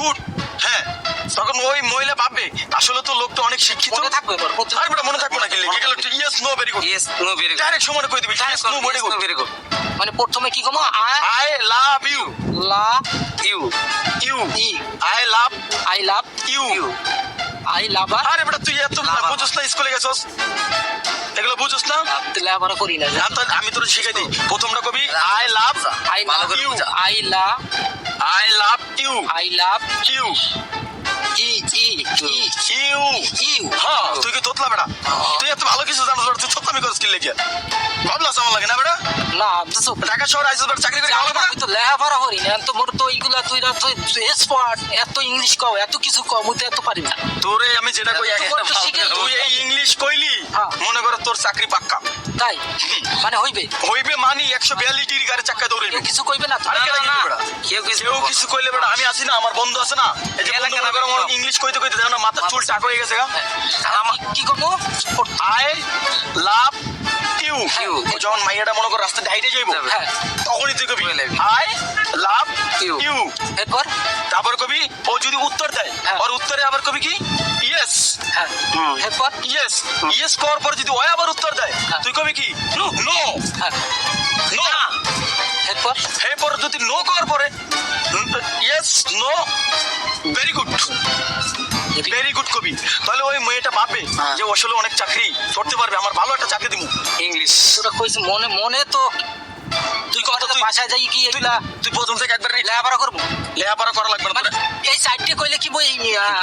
Good হ্যাঁ তখন ওই মহিলা ভাববে আসলে তো লোকটা অনেক শিক্ষিত। মনে থাকবে এবার আর বেটা মনে থাকবে না কি লিখে গেল? Yes no very good yes no very good direct সময় কই দিবি? Yes no very good very good মানে প্রথমে কি কমো? আই আই লাভ ইউ লা you you E I love I love you I love আরে বেটা তুই এত. বুঝছ না স্কুলে গেছস? এগুলো বুঝছ না? লেবার করি না। আমি তোর শিখাই দিই। প্রথমটা কবি I love I love you I লা I love you I love you ই ই ই ইউ ইউ হ্যাঁ তুই কি তোতলা বেটা তুই এত ভালো কিছু জানো তুই তোতলামি করিস কি লেগে? ভাবলাস আমার লাগে না বেটা না বুঝছ? ঢাকা শহরে আইসিস চাকরি করে খাওয়া আমি তো লেখাপড়া করি না তো মোর তো এইগুলা তুই না তুই এক্সপার্ট এত ইংলিশ কও এত কিছু কও মুই তো এত পারি না। তোরে আমি যেটা কই তুই একটা তুই এই ইংলিশ কইলি হ্যাঁ। মনে কর তোর চাকরি পাক্কা। তাই? মানে হইবে? হইবে মানি একশো বিয়াল্লিশ ডিগ্রি গাড়ি চাক্কা দৌড়াইবে কিছু কইবে না আরে কিছু? কেউ কিছু কেউ কিছু কইলে বেটা আমি আছি না আমার বন্ধু আছে না। এই যে বন্ধু মনে করো ইংলিশ কইতে কইতে দেখো না মাথার চুল টাক হয়ে গেছে গা। আমার কি করব? I love you You. যখন মাইয়াটা মনে কর রাস্তায় হাইটে যাইবো হ্যাঁ। তখনই তুই কবি। I love. ইউ এরপর? তারপর কবি ও যদি উত্তর দেয় হ্যাঁ। আর উত্তরে আবার কবি কি? ইয়েস হ্যাঁ। এরপর? ইয়েস ইয়েস করার পর যদি ওই আবার উত্তর দেয় হ্যাঁ। তুই কবি কি? নো নো হ্যাঁ। নো। এরপর? এরপর যদি নো করার পরে yes no very good very good কবি। তাহলে ওই মেয়েটা ভাববে হ্যাঁ। যে আসলে অনেক চাকরি করতে পারবে আমার ভালো একটা চাকরি দিব ইংলিশ। তোরা কইছিস মনে মনে তো তুই কথা কথা তুই বাসায় যাই কি এগুলা তুই প্রথম থেকে একবার লেখাপড়া করব? লেখাপড়া করা লাগবে না মানে এই সাইডে কইলে কি বই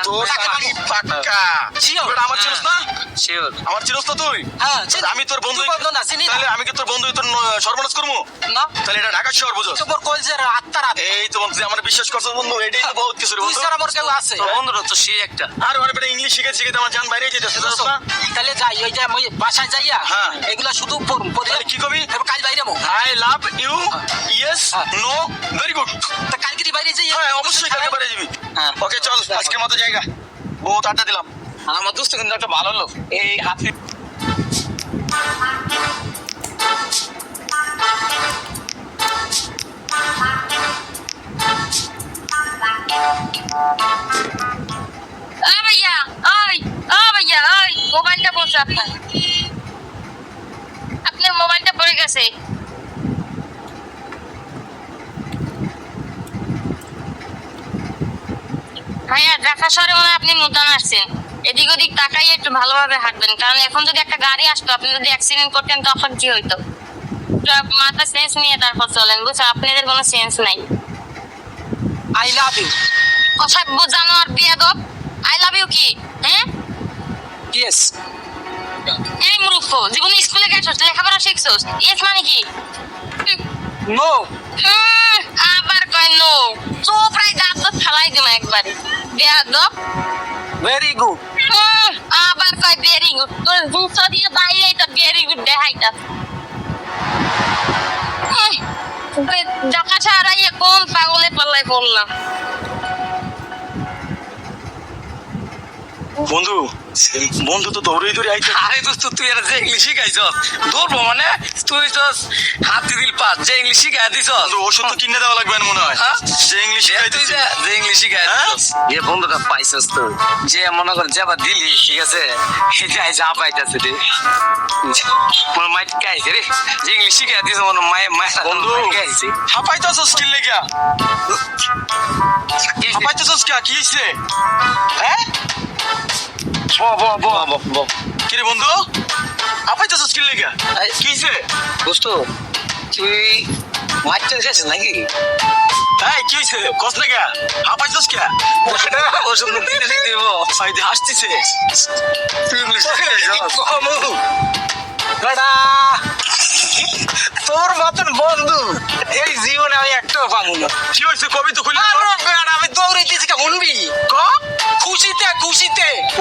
তোর চাকরি পাক্কা. বেটা, আমার চিনস না? শিওর আমার চিনস না তুই? হ্যাঁ আমি তোর বন্ধু বন্ধু না, চিনি তাহলে আমি কি তোর বন্ধু তোর সর্বনাশ করব? না। তাহলে এটা ঢাকা শহর বুঝো? তোর কল যে আত্মার আত্মা। এই তো বন্ধু আমার বিশ্বাস করছ বন্ধু এটাই তো বহুত কিছু বন্ধু। ছাড়া মোর কেউ আছে। তো বন্ধুরা তো সেই একটা। আর ওর বেটা ইংলিশ শিখে শিখে আমার জান বাইরে না? তাহলে যাই যে আমি বাসায় যাইয়া হ্যাঁ। এগুলা শুধু পড়ে কি কবি? কাল বাইরে আই লাভ ইউ ইয়েস হ্যাঁ। No very good. তা কালকে বাইরে যাই হ্যাঁ অবশ্যই কালকে বাইরে যাবি। হ্যাঁ। ওকে চল আজকের মতো জায়গা। বহুত আড্ডা দিলাম। আমার দোস্ত কিন্তু একটা ভালো লোক। এই হাতি ভাইয়া ঢাকা শহরে মনে আপনি নতুন আসছেন এদিক ওদিক তাকাই একটু ভালোভাবে হাঁটবেন। কারণ এখন যদি একটা গাড়ি আসতো আপনি যদি অ্যাক্সিডেন্ট করতেন তখন কি হইতো? মাথা সেন্স নিয়ে তারপর চলেন। বুঝছ আপনাদের কোনো সেন্স নাই। আই লাভ ইউ অসভ্য জানোয়ার বিয়াদব। আই লাভ ইউ কি? হ্যাঁ? ইয়েস এই মূর্খ জীবনে স্কুলে গেছস লেখাপড়া শিখছস। এস মানে কি? নো হুম, আবার কয় নো চোপ রাই দাঁত তো ফেলাই দিম একবারে। বেয়াদব ভেরি গুড আবার কয় ভেরি গুড তোর জিনিস দিয়ে বাইরে তো ভেরি গুড দেখাইতা দেখা ছাড়াই কোন পাগলে পাল্লাই পড়লাম বন্ধু বন্ধু তো দৌড়ে দৌড়ে আইতে আরে দোস্ত তুই আর যে ইংলিশ শিখাইছ ধরবো মানে? তুই তো হাতি দিল পাস যে ইংলিশ শিখাই দিছ বন্ধু ওষুধ তো কিনে দেওয়া লাগবে মনে হয়। হ্যাঁ? সে ইংলিশ যে তুই যে যে ইংলিশ শিখাই হ্যাঁ? যে বন্ধুটা পাইছস তো। যে মনে কর যাবা দিলি ঠিক আছে? যাই যা পাইতাছে রে। মোর মাইট খাইছে রে। যে ইংলিশ শিখাই দিছ মনে মায়ে মায়ের বন্ধু খাইছে হাঁপাইতেছস কি লেগা? হাঁপাইতেছস কে? কি হইছে? হ্যাঁ? ব ব ব কি রে বন্ধু? হাঁপাইতেছস কি লেগা দোস্ত তুই মাইটটা খাইছিস নাকি? এই কি হইছে? কস কে দিব। ভাই দে হাসতিছে। তুই তোর মতন বন্ধু এই জীবনে আমি একটাও পাবো না। কি হইছে? কবি তো খুলে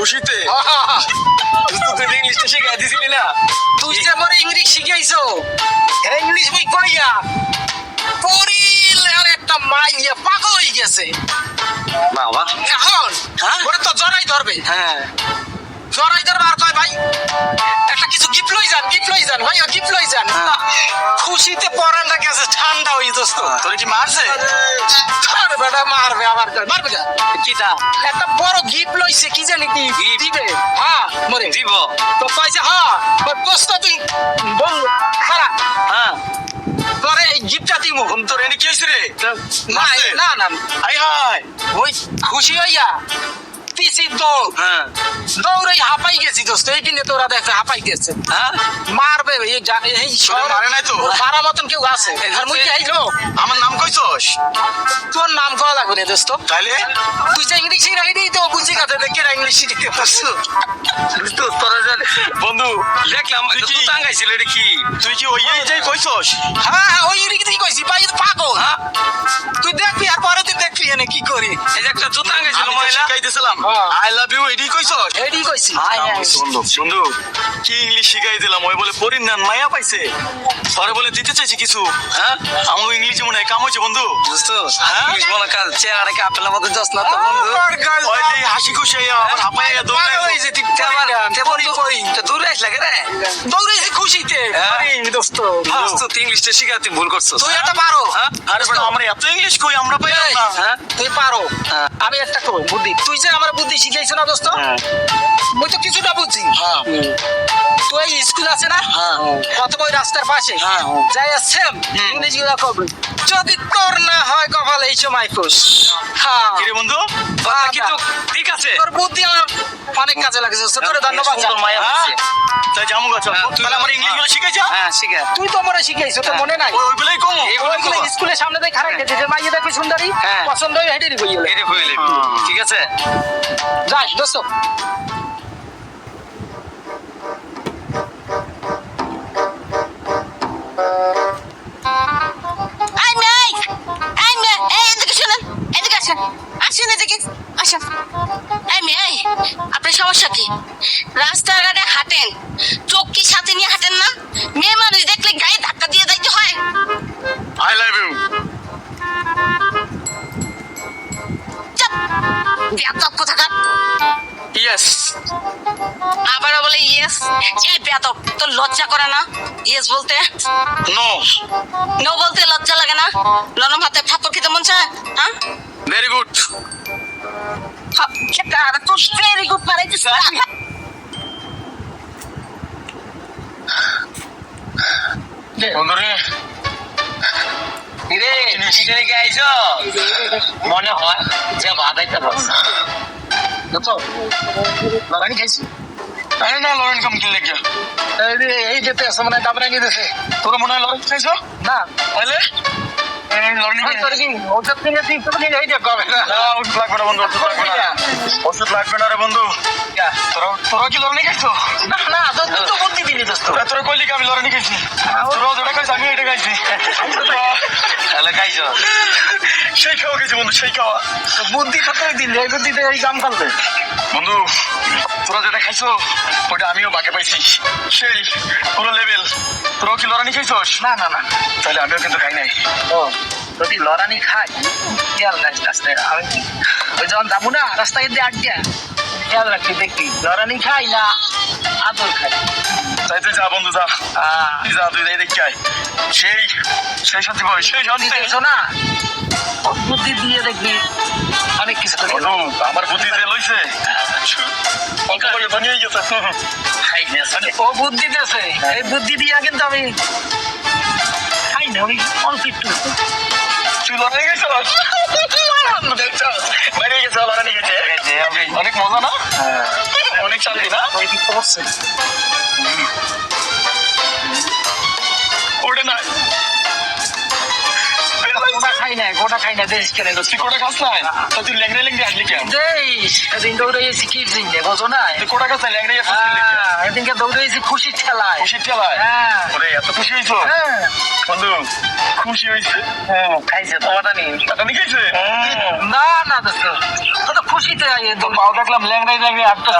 খুশিতে তুই ইংলিশটা শিখাই দিছিলি না? তুই যে আমার ইংলিশ শিখাইছো ইংলিশ বই কইয়া পরিল আর একটা মাইয়া পাগল হয়ে গেছে। বাবা এখন হ্যাঁ? ওরে তো জরাই ধরবে। হ্যাঁ। জরাই ধরবে আর কয় ভাই? একটা কিছু গিফট লই যান গিফট যান ভাই গিফট লই যান হ্যাঁ। খুশিতে পরানটা গেছে ঠান্ডা হই দোস্ত তোর কি মারছে? আরে বেটা মারবে আবার মারবে কিটা একটা বড় গিফট লইছে কি জানি কি দিবে? হ্যাঁ মরে। দিব। তো কইছে হ্যাঁ বস্ত তুই বল খারাপ হ্যাঁ। তোরে এই গিফটটা দিমু। তোর এনে কি হয়েছে রে? না? না না। হাই হাই ওই খুশি হইয়া পিসি দৌড় হ্যাঁ। দৌড়ে হাঁপাই গেছি দোস্ত এই দিনে তোরা দেখে হাঁপাই গেছে। হ্যাঁ? মারবে এই এই মারে নাই তো? মারা মতন কেউ আছে। আর মুই আমার নাম কইছস? তোর নাম করা লাগবে রে দোস্ত। তাইলে? তুই যে ইংলিশ রাখি তো বুঝি কাছে দেখে ইংলিশ শিখতে পারছ। তো তোরা বন্ধু দেখলাম তুই কি- টাঙ্গাইছিল এটা কি? তুই কি ওই এই যে কইছস? হ্যাঁ হ্যাঁ ওই ইংলিশ কইছি ভাই পাগল। হ্যাঁ। তুই দেখবি আর পরে তুই দেখবি এনে কি করি। এই একটা হ্যাঁ। আই লাভ ইউ এডি কইছস এডি বন্ধু বন্ধু কি ইংলিশ শিখাই দিলাম? ওই বলে পরিণাম মায়া পাইছে। পরে বলে দিতে চাইছি কিছু হ্যাঁ? আমার ইংলিশে মনে হয় কাম হয়েছে বন্ধু। বুঝতো? হ্যাঁ? ইংলিশ মনে কাল চেহারা কি আপেলের মতো যাস না তো বন্ধু। হাসি খুশি হইয়া আবার হাঁপাইয়া দৌড়ায় হয়েছে তুই তে আমার- তে পরি তে দূরে আসলা কে রে? দৌড়েছি খুশিতে। হ্যাঁ? আরে দোস্ত। বুঝতো তুই ইংলিশটা শিখা তুই ভুল করছিস। তুই এটা পারো। হ্যাঁ? আরে আমরা এত ইংলিশ কই আমরা পাইলাম না। হ্যাঁ? তুই পারো। হ্যাঁ। আমি একটা কই বুদ্ধি। তুই যে আমার বুদ্ধি শিখাইছো না দোস্ত? হ্যাঁ। মুই তো কিছুটা বুঝছি হ্যাঁ। তুই এই স্কুল আছে না? হ্যাঁ। কত ওই রাস্তার পাশে। হ্যাঁ। যাই সেম ইংরেজি গুলা কবে। যদি তোর না হয় কপাল এই সময় খুশ হ্যাঁ। বন্ধু? কিন্তু ঠিক আছে? তোর বুদ্ধি আমার অনেক কাজে লাগছে। তোরে ধন্যবাদ সুন্দর মায়া হ্যাঁ? তাই যামু গা চল। হ্যাঁ, তুই- তাহলে আমার ইংলিশগুলো শিখাইছা হ্যাঁ শিখা। তুই তো মনে শিখাইছো তো মনে নাই। ওই ওইগুলোই কম ওইগুলো স্কুলের সামনে দিয়ে খারাপ গেছে যে মাইয়ে দেখবি সুন্দরী হ্যাঁ। পছন্দ হয়ে হেঁটে এরে হইলে ঠিক আছে? যাই দোস্ত। এই বেয়াদব তোর লজ্জা করে না? ইয়েস বলতে? নো নো বলতে লজ্জা লাগে না? নরম হাতে থাপ্পড় খেতে মন চায়? হ্যাঁ? ভেরি গুড ভেরি গুড মারাইছিস রে আইছো মনে হয় যে বাদাইতে বলছ বুঝছ খাইছি। আরে না লরেন কাম কি লেগে? এই যেতে আছে মানে দাবরা নিয়ে দিছে। তোরা মনে হয় লরেন খাইছো? না। তাহলে ওষুধ লাগবে না রে বন্ধু। তোরা কি লরেন খাইছো? না না তো বুদ্ধি দিলি দোস্ত। তোরা কইলি আমি লরেন খাইছি? তোরা যেটা খাইছি আমি এটা খাইছি। তাহলে খাইছো। সেই খাওয়া খাইছি বন্ধু সেই খাওয়া। বুদ্ধি তো দিলি এই বুদ্ধিতে এই কাম করবে বন্ধু তোরা যেটা খাইছো ওটা আমিও বাকে পাইছি। সেই পুরো লেভেল তোরাও কি লড়ানি খাইছস? না না না। তাহলে আমিও কিন্তু খাই নাই। ও যদি লড়ানি খাই খেয়াল আর রাস্তায় আমি ওই যখন যাব না রাস্তায় দিয়ে আটকে খেয়াল রাখবি দেখবি। লড়ানি খাই না আদর খাই। তাই তুই যা বন্ধু যা। তুই যা তুই দেখি আয়। সেই সেই শান্তি পাবি সেই শান্তি বুদ্ধি না বুদ্ধি দিয়ে দেখবি অনেক কিছু আমার বুদ্ধি যে লইছে। অল্প করে? বানিয়ে গেছে। ও বুদ্ধি দিয়েছে। এই বুদ্ধি দিয়া কিন্তু আমি খাই না আমি অল্প একটু। তুই লড়াই গেছ বাইরে গেছে লড়ানি গেছে অনেক মজা না অনেক শান্তি না ওটা না খাই না গোটা খাই না দেশ কেন তুই কোটা খাস না তুই ল্যাংড়ে ল্যাংড়ে আসলি কেন? সেদিন দৌড়াইছি কি জিনে বোঝো না কোটা না ল্যাংড়ে হ্যাঁ, এদিনকে দৌড়াইছি খুশির ঠেলায় খুশি ঠেলায় হ্যাঁ ওরে এত খুশি হয়েছো হ্যাঁ বন্ধু খুশি হয়েছে হ্যাঁ, খাইছে নেই টাকা নিয়ে গেছে না না দোস্ত তো খুশিতে পাও দেখলাম ল্যাংড়াই ল্যাংড়াই আটটা